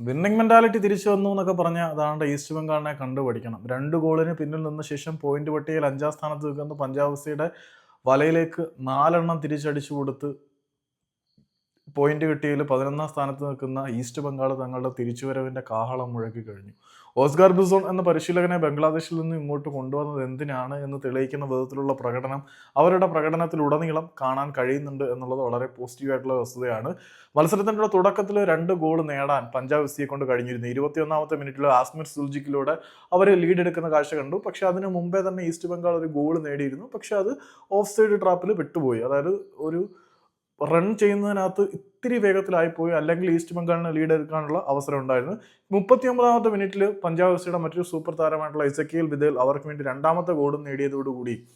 Winning mentality തിരിച്ചു വന്നു എന്നൊക്കെ പറഞ്ഞാൽ അതാണ്ട് ഈസ്റ്റ് ബംഗാളിനെ കണ്ടു പഠിക്കണം. രണ്ട് ഗോളിന് പിന്നിൽ നിന്ന ശേഷം പോയിന്റ് പട്ടികയിൽ അഞ്ചാം സ്ഥാനത്ത് നിൽക്കുന്ന പഞ്ചാബ് സിയുടെ വലയിലേക്ക് നാലെണ്ണം തിരിച്ചടിച്ചു കൊടുത്ത് പോയിന്റ് കിട്ടിയതിൽ പതിനൊന്നാം സ്ഥാനത്ത് നിൽക്കുന്ന ഈസ്റ്റ് ബംഗാൾ തങ്ങളുടെ തിരിച്ചുവരവിന്റെ കാഹളം മുഴക്കി കഴിഞ്ഞു. ഓസ്കാർ ബിസോൺ എന്ന പരിശീലകനെ ബംഗ്ലാദേശിൽ നിന്ന് ഇങ്ങോട്ട് കൊണ്ടുവന്നത് എന്തിനാണ് എന്ന് തെളിയിക്കുന്ന വിധത്തിലുള്ള പ്രകടനം അവരുടെ പ്രകടനത്തിലുടനീളം കാണാൻ കഴിയുന്നുണ്ട് എന്നുള്ളത് വളരെ പോസിറ്റീവായിട്ടുള്ള വസ്തുതയാണ്. മത്സരത്തിന്റെ തുടക്കത്തിൽ രണ്ട് ഗോൾ നേടാൻ പഞ്ചാബ് എഫ് കൊണ്ട് കഴിഞ്ഞിരുന്നു. ഇരുപത്തിയൊന്നാമത്തെ മിനിറ്റിൽ ആസ്മിർ സുൽജിക്കിലൂടെ അവർ ലീഡ് എടുക്കുന്ന കാഴ്ച കണ്ടു. പക്ഷെ അതിന് മുമ്പേ തന്നെ ഈസ്റ്റ് ബംഗാൾ ഒരു ഗോൾ നേടിയിരുന്നു. പക്ഷെ അത് ഓഫ് സൈഡ് ട്രാപ്പിൽ വിട്ടുപോയി അതായത് ഒരു റൺ ചെയ്യുന്നതിനകത്ത് ഇത്തിരി വേഗത്തിലായിപ്പോയി അല്ലെങ്കിൽ ഈസ്റ്റ് ബംഗാളിന് ലീഡ് എടുക്കാനുള്ള അവസരം ഉണ്ടായിരുന്നു. മുപ്പത്തി ഒമ്പതാമത്തെ മിനിറ്റിൽ പഞ്ചാബ് എഫ്സിയുടെ മറ്റൊരു സൂപ്പർ താരമായിട്ടുള്ള ഇസക്കിയൽ ബിദേൽ അവർക്ക് വേണ്ടി രണ്ടാമത്തെ ഗോളും നേടിയതോടുകൂടി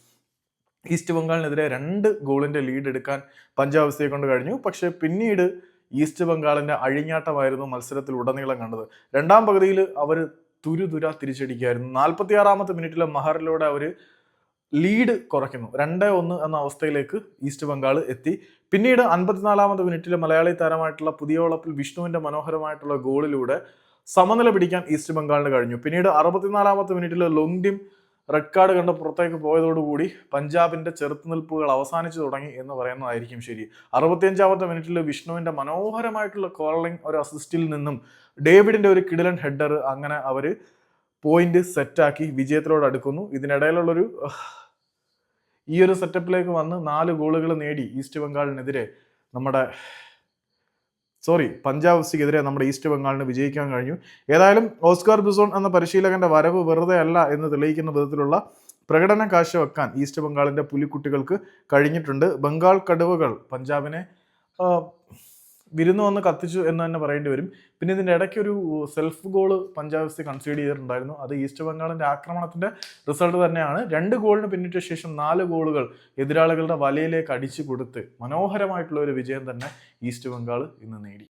ഈസ്റ്റ് ബംഗാളിനെതിരെ രണ്ട് ഗോളിന്റെ ലീഡ് എടുക്കാൻ പഞ്ചാബ് എഫ്സിയെ കൊണ്ട് കഴിഞ്ഞു. പക്ഷേ പിന്നീട് ഈസ്റ്റ് ബംഗാളിന്റെ അഴിഞ്ഞാട്ടമായിരുന്നു മത്സരത്തിൽ ഉടനീളം കണ്ടത്. രണ്ടാം പകുതിയിൽ അവർ തുരുതുര തിരിച്ചടിക്കുകയായിരുന്നു. നാൽപ്പത്തിയാറാമത്തെ മിനിറ്റിലെ മഹറിലൂടെ അവർ ലീഡ് കുറയ്ക്കുന്നു. രണ്ട് ഒന്ന് എന്ന അവസ്ഥയിലേക്ക് ഈസ്റ്റ് ബംഗാൾ എത്തി. പിന്നീട് അൻപത്തിനാലാമത് മിനിറ്റിൽ മലയാളി താരമായിട്ടുള്ള പുതിയ വളപ്പിൽ വിഷ്ണുവിന്റെ മനോഹരമായിട്ടുള്ള ഗോളിലൂടെ സമനില പിടിക്കാൻ ഈസ്റ്റ് ബംഗാളിന് കഴിഞ്ഞു. പിന്നീട് അറുപത്തിനാലാമത്തെ മിനിറ്റിൽ ലൊങ്ഡിം റെഡ് കാർഡ് കണ്ട് പുറത്തേക്ക് പോയതോടുകൂടി പഞ്ചാബിന്റെ ചെറുത്തുനിൽപ്പുകൾ അവസാനിച്ചു തുടങ്ങി എന്ന് പറയുന്നതായിരിക്കും ശരി. അറുപത്തിയഞ്ചാമത്തെ മിനിറ്റിൽ വിഷ്ണുവിന്റെ മനോഹരമായിട്ടുള്ള കോളിംഗ് ഒരു അസിസ്റ്റിൽ നിന്നും ഡേവിഡിന്റെ ഒരു കിടിലൻ ഹെഡർ അങ്ങനെ അവർ പോയിന്റ് സെറ്റാക്കി വിജയത്തിലോട് അടുക്കുന്നു. ഇതിനിടയിലുള്ളൊരു ഈ ഒരു സെറ്റപ്പിലേക്ക് വന്ന് നാല് ഗോളുകൾ നേടി ഈസ്റ്റ് ബംഗാളിനെതിരെ നമ്മുടെ സോറി പഞ്ചാബ് എഫ്സിക്കെതിരെ നമ്മുടെ ഈസ്റ്റ് ബംഗാളിന് വിജയിക്കാൻ കഴിഞ്ഞു. ഏതായാലും ഓസ്കാർ ബിസോൺ എന്ന പരിശീലകന്റെ വരവ് വെറുതെ അല്ല എന്ന് തെളിയിക്കുന്ന വിധത്തിലുള്ള പ്രകടനം കാഴ്ചവെക്കാൻ ഈസ്റ്റ് ബംഗാളിന്റെ പുലിക്കുട്ടികൾക്ക് കഴിഞ്ഞിട്ടുണ്ട്. ബംഗാൾ കടുവകൾ പഞ്ചാബിനെ വിരുന്ന് വന്ന് കത്തിച്ചു എന്ന് തന്നെ പറയേണ്ടി വരും. പിന്നെ ഇതിന്റെ ഇടയ്ക്ക് ഒരു self goal Punjab F C concede ചെയ്തിട്ടുണ്ടായിരുന്നു. അത് ഈസ്റ്റ് ബംഗാളിന്റെ ആക്രമണത്തിന്റെ റിസൾട്ട് തന്നെയാണ്. രണ്ട് ഗോളിന് പിന്നിട്ട ശേഷം നാല് ഗോളുകൾ എതിരാളികളുടെ വലയിലേക്ക് അടിച്ചു കൊടുത്ത് മനോഹരമായിട്ടുള്ള ഒരു വിജയം തന്നെ ഈസ്റ്റ് ബംഗാൾ ഇന്ന് നേടി.